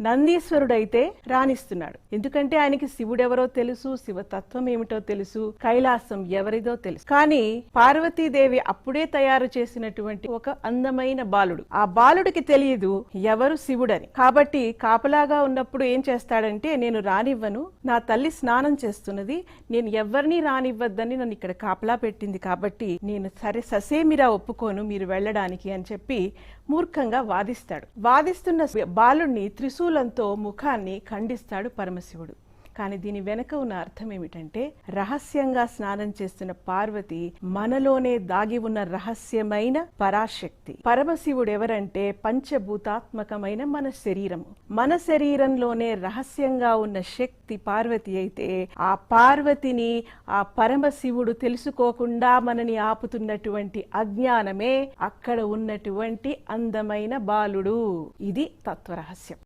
నందీశ్వరుడైతే రాణిస్తున్నాడు. ఎందుకంటే ఆయనకి శివుడెవరో తెలుసు శివతత్వం ఏమిటో తెలుసు కైలాసం ఎవరిదో తెలుసు. కానీ పార్వతీదేవి అప్పుడే తయారు చేసినటువంటి ఒక అందమైన బాలుడు. ఆ బాలుడికి తెలియదు ఎవరు శివుడని. కాబట్టి కాపలాగా ఉన్నప్పుడు ఏం చేస్తాడంటే నేను రానివ్వను నా తల్లి స్నానం చేస్తున్నది నేను ఎవరిని రానివ్వద్దని నన్ను ఇక్కడ కాపలా పెట్టింది కాబట్టి నేను సరే ససేమిరా ఒప్పుకోను మీరు వెళ్ళడానికి అని చెప్పి మూర్ఖంగా వాదిస్తాడు. వాదిస్తున్న బాలుడిని బాలుణ్ణి త్రిశూలంతో ముఖాన్ని ఖండిస్తాడు పరమశివుడు. కానీ దీని వెనక ఉన్న అర్థం ఏమిటంటే రహస్యంగా స్నానం చేస్తున్న పార్వతి మనలోనే దాగి ఉన్న రహస్యమైన పరాశక్తి. పరమశివుడు ఎవరంటే పంచభూతాత్మకమైన మన శరీరము. మన శరీరంలోనే రహస్యంగా ఉన్న శక్తి పార్వతి అయితే ఆ పార్వతిని ఆ పరమశివుడు తెలుసుకోకుండా మనని ఆపుతున్నటువంటి అజ్ఞానమే అక్కడ ఉన్నటువంటి అందమైన బాలుడు. ఇది తత్వరహస్యం.